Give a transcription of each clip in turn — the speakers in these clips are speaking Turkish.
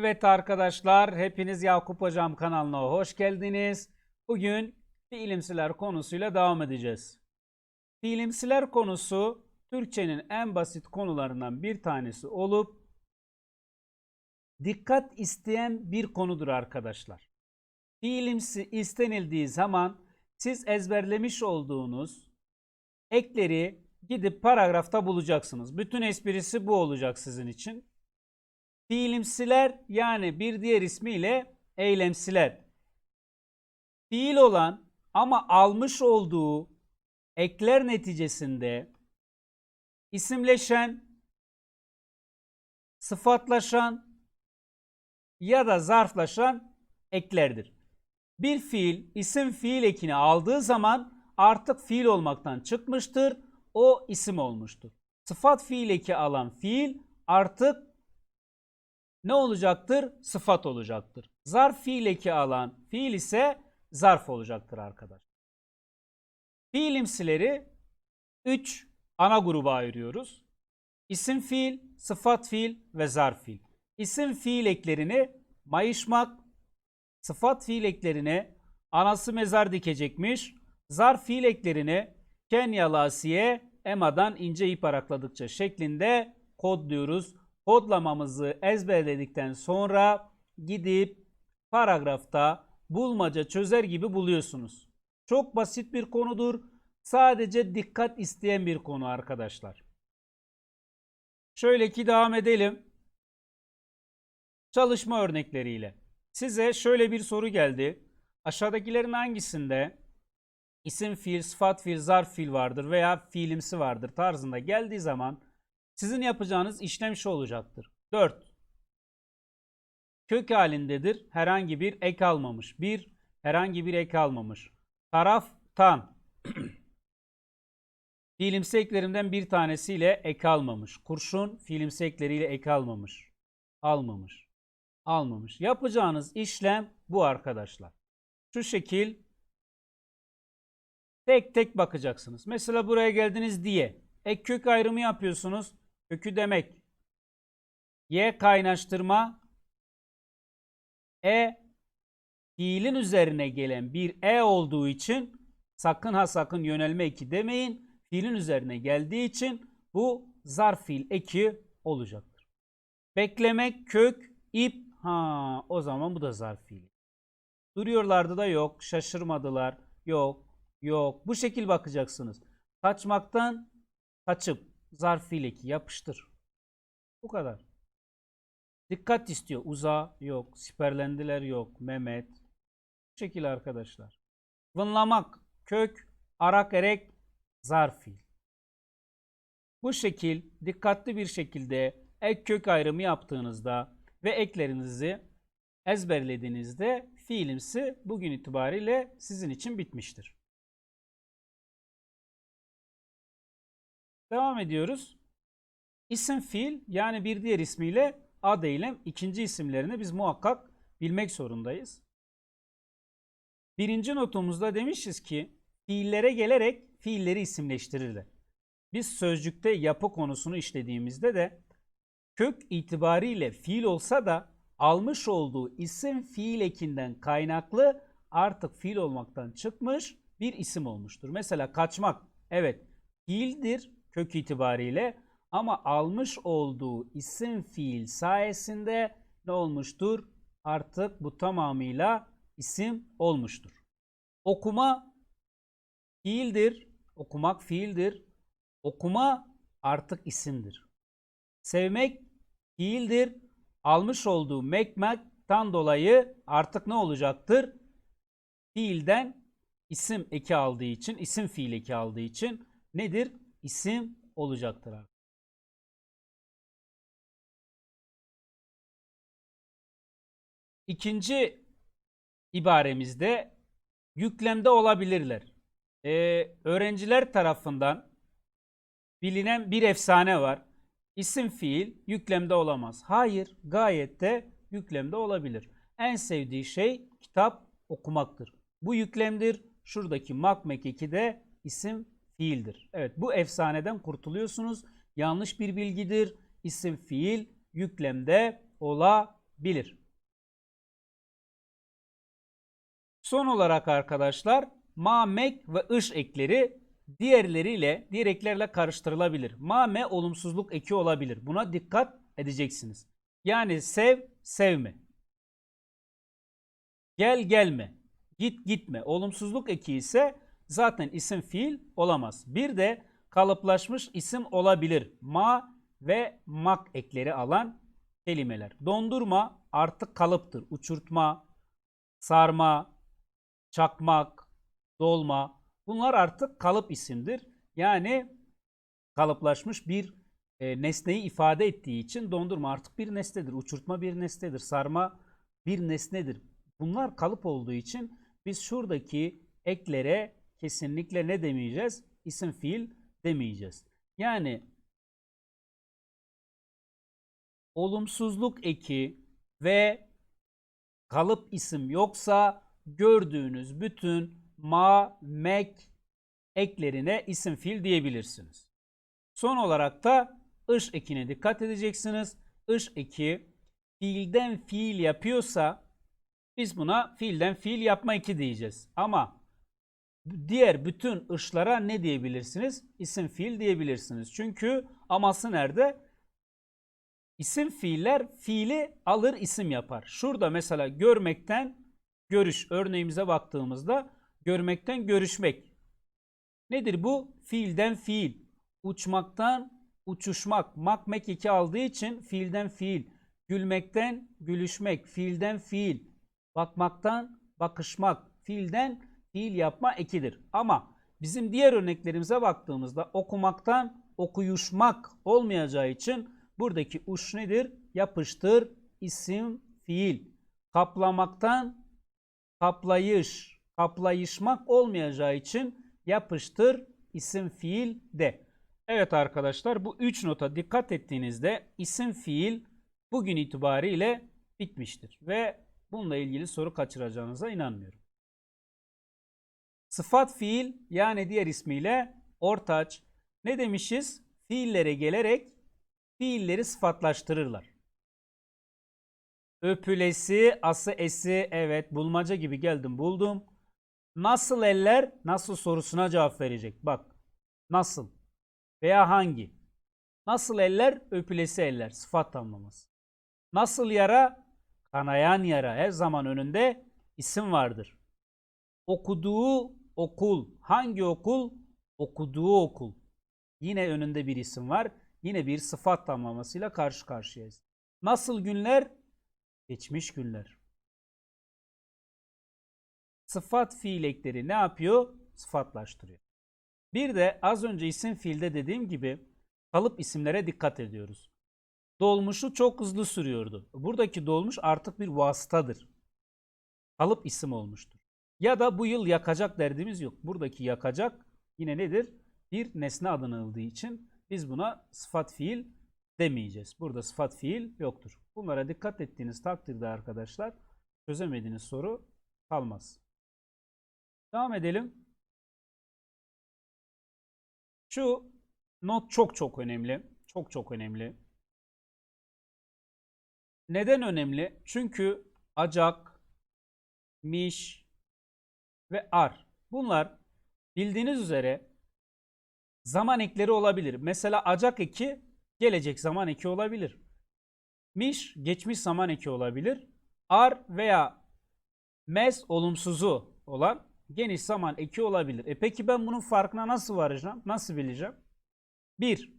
Evet arkadaşlar, hepiniz Yakup Hocam kanalına hoş geldiniz. Bugün fiilimsiler konusuyla devam edeceğiz. Fiilimsiler konusu Türkçenin en basit konularından bir tanesi olup dikkat isteyen bir konudur arkadaşlar. Fiilimsi istenildiği zaman siz ezberlemiş olduğunuz ekleri gidip paragrafta bulacaksınız. Bütün esprisi bu olacak sizin için. Fiilimsiler yani bir diğer ismiyle eylemsiler. Fiil olan ama almış olduğu ekler neticesinde isimleşen, sıfatlaşan ya da zarflaşan eklerdir. Bir fiil isim fiil ekini aldığı zaman artık fiil olmaktan çıkmıştır. O isim olmuştur. Sıfat fiil eki alan fiil artık ne olacaktır? Sıfat olacaktır. Zarf fiil eki alan fiil ise zarf olacaktır arkadaşlar. Fiilimsileri 3 ana gruba ayırıyoruz. İsim fiil, sıfat fiil ve zarf fiil. İsim fiil eklerini mayışmak, sıfat fiil eklerine anası mezar dikecekmiş, zarf fiil eklerini Kenya Asiye Ema'dan ince ip arakladıkça şeklinde kodluyoruz. Kodlamamızı ezberledikten sonra gidip paragrafta bulmaca çözer gibi buluyorsunuz. Çok basit bir konudur. Sadece dikkat isteyen bir konu arkadaşlar. Şöyle ki devam edelim. Çalışma örnekleriyle. Size şöyle bir soru geldi. Aşağıdakilerin hangisinde isim fiil, sıfat fiil, zarf fiil vardır veya fiilimsi vardır tarzında geldiği zaman sizin yapacağınız işlem şu olacaktır. 4. Kök halindedir. Herhangi bir ek almamış. 1. Herhangi bir ek almamış. Taraftan. fiilimsi eklerimden bir tanesiyle ek almamış. Kurşun fiilimsi ekleriyle ek almamış. Almamış. Almamış. Yapacağınız işlem bu arkadaşlar. Şu şekil tek tek bakacaksınız. Mesela buraya geldiniz diye ek kök ayrımı yapıyorsunuz. Kökü demek. Y kaynaştırma. E fiilin üzerine gelen bir E olduğu için sakın ha sakın yönelme eki demeyin. Fiilin üzerine geldiği için bu zarf fiil eki olacaktır. Beklemek kök ip ha o zaman bu da zarf fiil. Duruyorlardı da yok. Şaşırmadılar. Yok. Yok. Bu şekil bakacaksınız. Kaçmaktan kaçıp zarf fiil eki yapıştır. Bu kadar. Dikkat istiyor. Uza yok. Siperlendiler yok. Mehmet. Bu şekil arkadaşlar. Vınlamak. Kök. Arak erek. Zarf fiil. Bu şekil dikkatli bir şekilde ek kök ayrımı yaptığınızda ve eklerinizi ezberlediğinizde fiilimsi bugün itibariyle sizin için bitmiştir. Devam ediyoruz. İsim fiil yani bir diğer ismiyle ad eylem ikinci isimlerini biz muhakkak bilmek zorundayız. Birinci notumuzda demişiz ki fiillere gelerek fiilleri isimleştirirler. Biz sözcükte yapı konusunu işlediğimizde de kök itibariyle fiil olsa da almış olduğu isim fiil ekinden kaynaklı artık fiil olmaktan çıkmış bir isim olmuştur. Mesela kaçmak evet fiildir kök itibariyle ama almış olduğu isim fiil sayesinde ne olmuştur? Artık bu tamamıyla isim olmuştur. Okuma fiildir. Okumak fiildir. Okuma artık isimdir. Sevmek fiildir. Almış olduğu mekmekten dolayı artık ne olacaktır? Fiilden isim eki aldığı için, isim fiil eki aldığı için nedir? İsim olacaktır. İkinci ibaremizde yüklemde olabilirler. Ee, öğrenciler tarafından bilinen bir efsane var. İsim fiil yüklemde olamaz. Hayır, gayet de yüklemde olabilir. En sevdiği şey kitap okumaktır. Bu yüklemdir. Şuradaki makmek eki de isim fiildir. Evet bu efsaneden kurtuluyorsunuz. Yanlış bir bilgidir. İsim fiil yüklemde olabilir. Son olarak arkadaşlar ma, mek ve ış ekleri diğerleriyle, diğer eklerle karıştırılabilir. Ma, me olumsuzluk eki olabilir. Buna dikkat edeceksiniz. Yani sev, sevme. Gel, gelme. Git, gitme. Olumsuzluk eki ise zaten isim fiil olamaz. Bir de kalıplaşmış isim olabilir. Ma ve mak ekleri alan kelimeler. Dondurma artık kalıptır. Uçurtma, sarma, çakmak, dolma bunlar artık kalıp isimdir. Yani kalıplaşmış bir e, nesneyi ifade ettiği için dondurma artık bir nesnedir. Uçurtma bir nesnedir. Sarma bir nesnedir. Bunlar kalıp olduğu için biz şuradaki eklere kesinlikle ne demeyeceğiz? İsim fiil demeyeceğiz. Yani olumsuzluk eki ve kalıp isim yoksa gördüğünüz bütün ma, mek eklerine isim fiil diyebilirsiniz. Son olarak da ış ekine dikkat edeceksiniz. Iş eki fiilden fiil yapıyorsa biz buna fiilden fiil yapma eki diyeceğiz. Ama diğer bütün ışlara ne diyebilirsiniz? İsim fiil diyebilirsiniz. Çünkü aması nerede? İsim fiiller fiili alır isim yapar. Şurada mesela görmekten görüş örneğimize baktığımızda görmekten görüşmek. Nedir bu? Fiilden fiil. Uçmaktan uçuşmak. Mak mek iki aldığı için fiilden fiil. Gülmekten gülüşmek. Fiilden fiil. Bakmaktan bakışmak. Fiilden fiil yapma ekidir. Ama bizim diğer örneklerimize baktığımızda okumaktan okuyuşmak olmayacağı için buradaki uç nedir? Yapıştır isim fiil. Kaplamaktan kaplayış, kaplayışmak olmayacağı için yapıştır isim fiil de. Evet arkadaşlar bu üç nota dikkat ettiğinizde isim fiil bugün itibariyle bitmiştir. Ve bununla ilgili soru kaçıracağınıza inanmıyorum. Sıfat fiil yani diğer ismiyle ortaç. Ne demişiz? Fiillere gelerek fiilleri sıfatlaştırırlar. Öpülesi, ası, esi, evet bulmaca gibi geldim buldum. Nasıl eller, nasıl sorusuna cevap verecek. Bak, nasıl veya hangi. Nasıl eller, öpülesi eller, sıfat tamlaması. Nasıl yara, kanayan yara. Her zaman önünde isim vardır. Okuduğu okul, hangi okul? Okuduğu okul. Yine önünde bir isim var. Yine bir sıfat tamlamasıyla karşı karşıyayız. Nasıl günler? Geçmiş günler. Sıfat fiil ekleri ne yapıyor? Sıfatlaştırıyor. Bir de az önce isim fiilde dediğim gibi kalıp isimlere dikkat ediyoruz. Dolmuşu çok hızlı sürüyordu. Buradaki dolmuş artık bir vasıtadır. Kalıp isim olmuştur. Ya da bu yıl yakacak derdimiz yok. Buradaki yakacak yine nedir? Bir nesne adını aldığı için biz buna sıfat fiil demeyeceğiz. Burada sıfat fiil yoktur. Bunlara dikkat ettiğiniz takdirde arkadaşlar çözemediğiniz soru kalmaz. Devam edelim. Şu not çok çok önemli. Çok çok önemli. Neden önemli? Çünkü acak, miş ve ar. Bunlar bildiğiniz üzere zaman ekleri olabilir. Mesela acak eki gelecek zaman eki olabilir. Miş geçmiş zaman eki olabilir. Ar veya mes olumsuzu olan geniş zaman eki olabilir. E peki ben bunun farkına nasıl varacağım? Nasıl bileceğim? 1.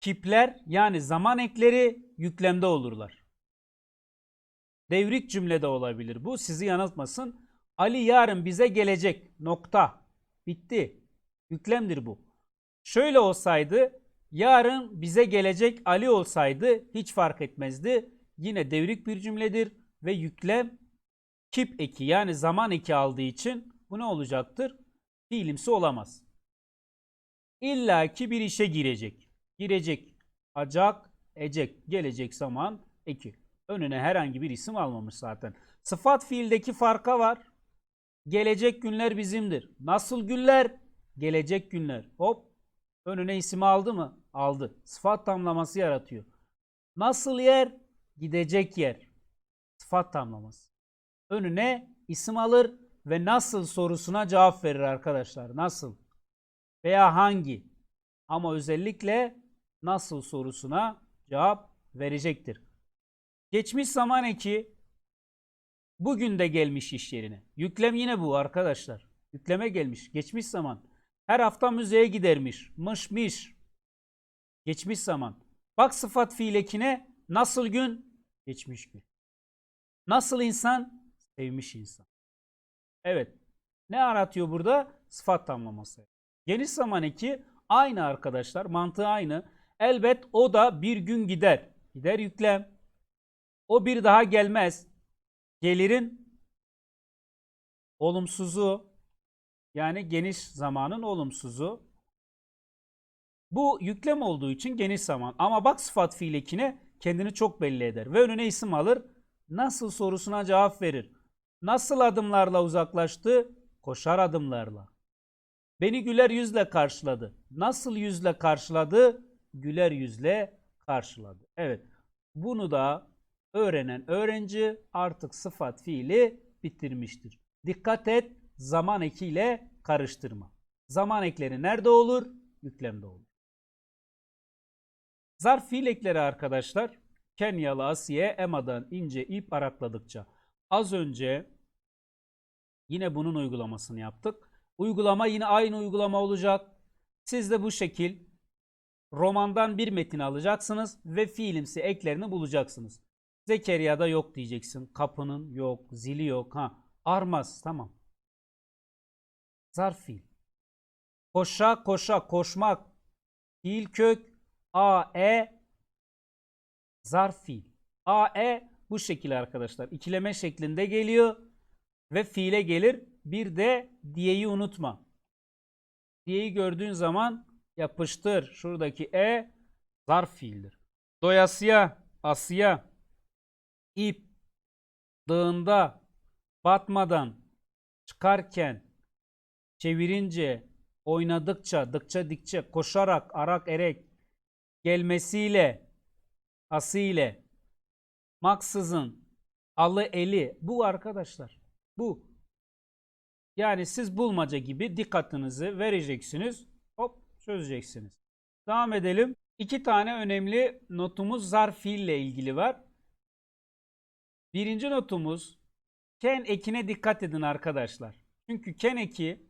Kipler yani zaman ekleri yüklemde olurlar. Devrik cümlede olabilir. Bu sizi yanıltmasın. Ali yarın bize gelecek. Nokta. Bitti. Yüklemdir bu. Şöyle olsaydı yarın bize gelecek Ali olsaydı hiç fark etmezdi. Yine devrik bir cümledir ve yüklem kip eki yani zaman eki aldığı için bu ne olacaktır? Fiilimsi olamaz. İlla ki bir işe girecek. Girecek. Acak, ecek. Gelecek zaman eki. Önüne herhangi bir isim almamış zaten. Sıfat fiildeki farka var. Gelecek günler bizimdir. Nasıl günler? Gelecek günler. Hop. Önüne isim aldı mı? Aldı. Sıfat tamlaması yaratıyor. Nasıl yer? gidecek yer. Sıfat tamlaması. Önüne isim alır ve nasıl sorusuna cevap verir arkadaşlar. Nasıl? Veya hangi? Ama özellikle nasıl sorusuna cevap verecektir. Geçmiş zaman eki bugün de gelmiş iş yerine. Yüklem yine bu arkadaşlar. Yükleme gelmiş. Geçmiş zaman. Her hafta müzeye gidermiş. Mışmış. Geçmiş zaman. Bak sıfat fiil ekine nasıl gün? Geçmiş gün. Nasıl insan? Sevmiş insan. Evet. Ne aratıyor burada? Sıfat tamlaması. Geniş zaman eki aynı arkadaşlar. Mantığı aynı. Elbet o da bir gün gider. Gider yüklem. O bir daha gelmez. Gelirin olumsuzu yani geniş zamanın olumsuzu. Bu yüklem olduğu için geniş zaman. Ama bak sıfat fiil kendini çok belli eder. Ve önüne isim alır. Nasıl sorusuna cevap verir. Nasıl adımlarla uzaklaştı? Koşar adımlarla. Beni güler yüzle karşıladı. Nasıl yüzle karşıladı? Güler yüzle karşıladı. Evet. Bunu da öğrenen öğrenci artık sıfat fiili bitirmiştir. Dikkat et zaman ekiyle karıştırma. Zaman ekleri nerede olur? Yüklemde olur. Zarf fiil ekleri arkadaşlar Kenyalı Asiye Ema'dan ince ip arakladıkça. Az önce yine bunun uygulamasını yaptık. Uygulama yine aynı uygulama olacak. Siz de bu şekil romandan bir metin alacaksınız ve fiilimsi eklerini bulacaksınız. Zekeriya'da yok diyeceksin. Kapının yok, zili yok. Ha, armaz tamam. Zarf fiil. Koşa koşa koşmak. Fiil kök a e zarf fiil. A e bu şekilde arkadaşlar. İkileme şeklinde geliyor ve fiile gelir. Bir de diyeyi unutma. Diyeyi gördüğün zaman yapıştır. Şuradaki e zarf fiildir. Doyasıya, asıya, ip, dağında, batmadan, çıkarken, çevirince, oynadıkça, dıkça dikçe, koşarak, arak erek, gelmesiyle, ası ile, maksızın, alı eli. Bu arkadaşlar. Bu. Yani siz bulmaca gibi dikkatinizi vereceksiniz. Hop çözeceksiniz. Devam edelim. İki tane önemli notumuz zarf fiille ilgili var. Birinci notumuz ken ekine dikkat edin arkadaşlar. Çünkü ken eki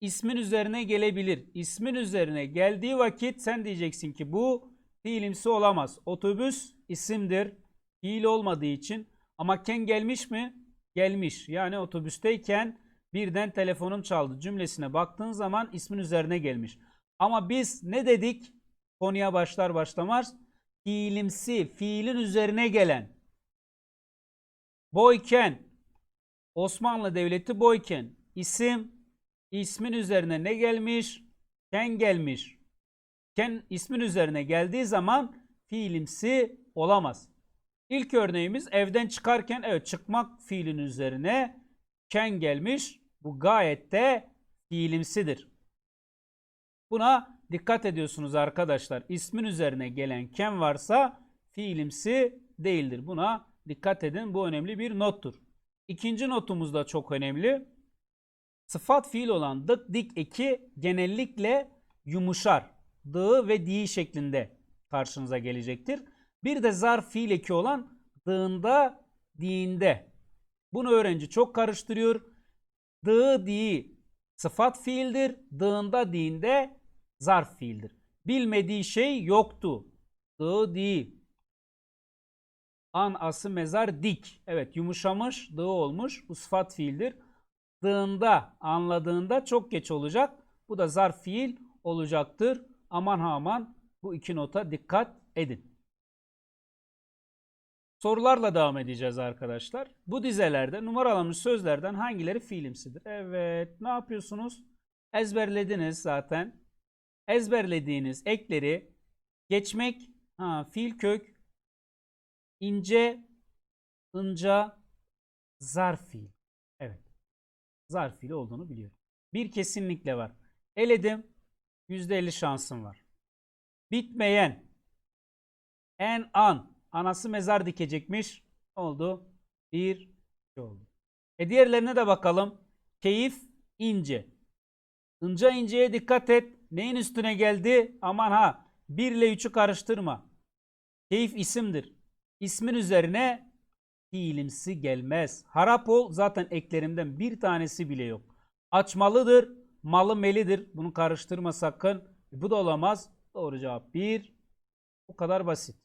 ismin üzerine gelebilir. İsmin üzerine geldiği vakit sen diyeceksin ki bu fiilimsi olamaz. Otobüs isimdir. Fiil olmadığı için. Ama ken gelmiş mi? Gelmiş. Yani otobüsteyken birden telefonum çaldı cümlesine baktığın zaman ismin üzerine gelmiş. Ama biz ne dedik? Konuya başlar başlamaz. Fiilimsi, fiilin üzerine gelen. Boyken, Osmanlı Devleti Boyken, isim, ismin üzerine ne gelmiş? Ken gelmiş. Ken ismin üzerine geldiği zaman fiilimsi olamaz. İlk örneğimiz evden çıkarken evet çıkmak fiilin üzerine ken gelmiş. Bu gayet de fiilimsidir. Buna dikkat ediyorsunuz arkadaşlar. İsmin üzerine gelen ken varsa fiilimsi değildir. Buna dikkat edin. Bu önemli bir nottur. İkinci notumuz da çok önemli. Sıfat fiil olan dık dik eki genellikle yumuşar. Dı ve di şeklinde karşınıza gelecektir. Bir de zarf fiil eki olan dığında, diğinde. Bunu öğrenci çok karıştırıyor. Dı, di sıfat fiildir. Dığında, diğinde zarf fiildir. Bilmediği şey yoktu. Dı, di. An, ası, mezar, dik. Evet yumuşamış, dı olmuş. Bu sıfat fiildir. Dığında, anladığında çok geç olacak. Bu da zarf fiil olacaktır. Aman ha aman bu iki nota dikkat edin. Sorularla devam edeceğiz arkadaşlar. Bu dizelerde numaralanmış sözlerden hangileri fiilimsidir? Evet, ne yapıyorsunuz? Ezberlediniz zaten. Ezberlediğiniz ekleri geçmek, ha, fiil kök, ince, inca, zarf fiil. Evet, zarf olduğunu biliyorum. Bir kesinlikle var. Eledim, %50 şansım var. Bitmeyen, en an, Anası mezar dikecekmiş. Ne oldu? Bir iki oldu. E diğerlerine de bakalım. Keyif ince. İnce inceye dikkat et. Neyin üstüne geldi? Aman ha. 1 ile 3'ü karıştırma. Keyif isimdir. İsmin üzerine fiilimsi gelmez. Harap ol zaten eklerimden bir tanesi bile yok. Açmalıdır, malı melidir. Bunu karıştırma sakın. Bu da olamaz. Doğru cevap 1. Bu kadar basit.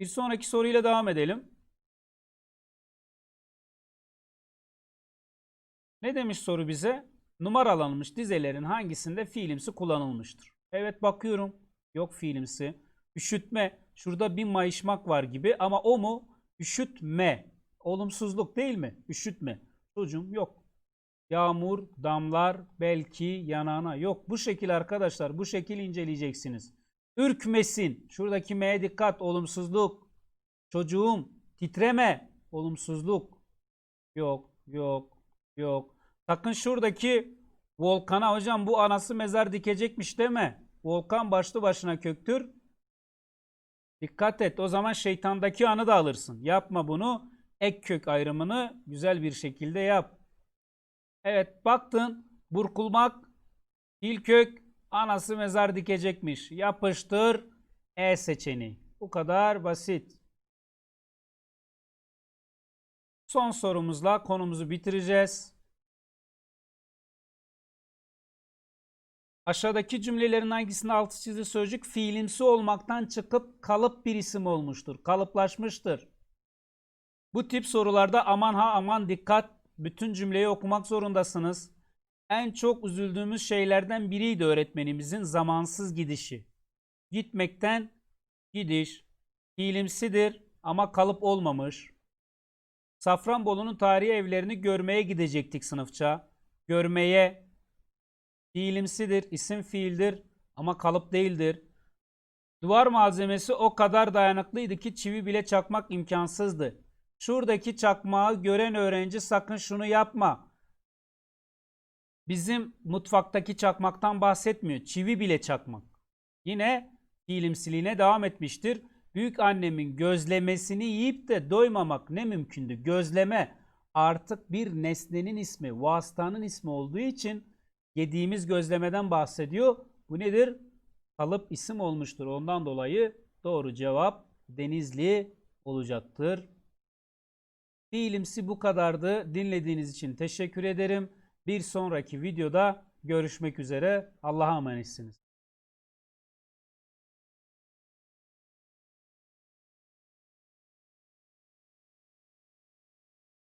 Bir sonraki soruyla devam edelim. Ne demiş soru bize? Numaralanmış dizelerin hangisinde fiilimsi kullanılmıştır? Evet bakıyorum. Yok fiilimsi. Üşütme. Şurada bir mayışmak var gibi ama o mu? Üşütme. Olumsuzluk değil mi? Üşütme. Çocuğum yok. Yağmur, damlar, belki yanağına. Yok bu şekil arkadaşlar. Bu şekil inceleyeceksiniz. Ürkmesin. Şuradaki M'ye dikkat. Olumsuzluk. Çocuğum titreme. Olumsuzluk. Yok, yok, yok. Sakın şuradaki volkana hocam bu anası mezar dikecekmiş deme. Volkan başlı başına köktür. Dikkat et. O zaman şeytandaki anı da alırsın. Yapma bunu. Ek kök ayrımını güzel bir şekilde yap. Evet baktın. Burkulmak. Dil kök. Anası mezar dikecekmiş. Yapıştır. E seçeneği. Bu kadar basit. Son sorumuzla konumuzu bitireceğiz. Aşağıdaki cümlelerin hangisinde altı çizili sözcük fiilimsi olmaktan çıkıp kalıp bir isim olmuştur, kalıplaşmıştır? Bu tip sorularda aman ha aman dikkat, bütün cümleyi okumak zorundasınız. En çok üzüldüğümüz şeylerden biriydi öğretmenimizin zamansız gidişi. Gitmekten gidiş, fiilimsidir ama kalıp olmamış. Safranbolu'nun tarihi evlerini görmeye gidecektik sınıfça. Görmeye fiilimsidir, isim fiildir ama kalıp değildir. Duvar malzemesi o kadar dayanıklıydı ki çivi bile çakmak imkansızdı. Şuradaki çakmağı gören öğrenci sakın şunu yapma. Bizim mutfaktaki çakmaktan bahsetmiyor. Çivi bile çakmak. Yine fiilimsiliğine devam etmiştir. Büyük annemin gözlemesini yiyip de doymamak ne mümkündü? Gözleme artık bir nesnenin ismi, vasıtanın ismi olduğu için yediğimiz gözlemeden bahsediyor. Bu nedir? Kalıp isim olmuştur. Ondan dolayı doğru cevap Denizli olacaktır. Fiilimsi bu kadardı. Dinlediğiniz için teşekkür ederim. Bir sonraki videoda görüşmek üzere. Allah'a emanetsiniz.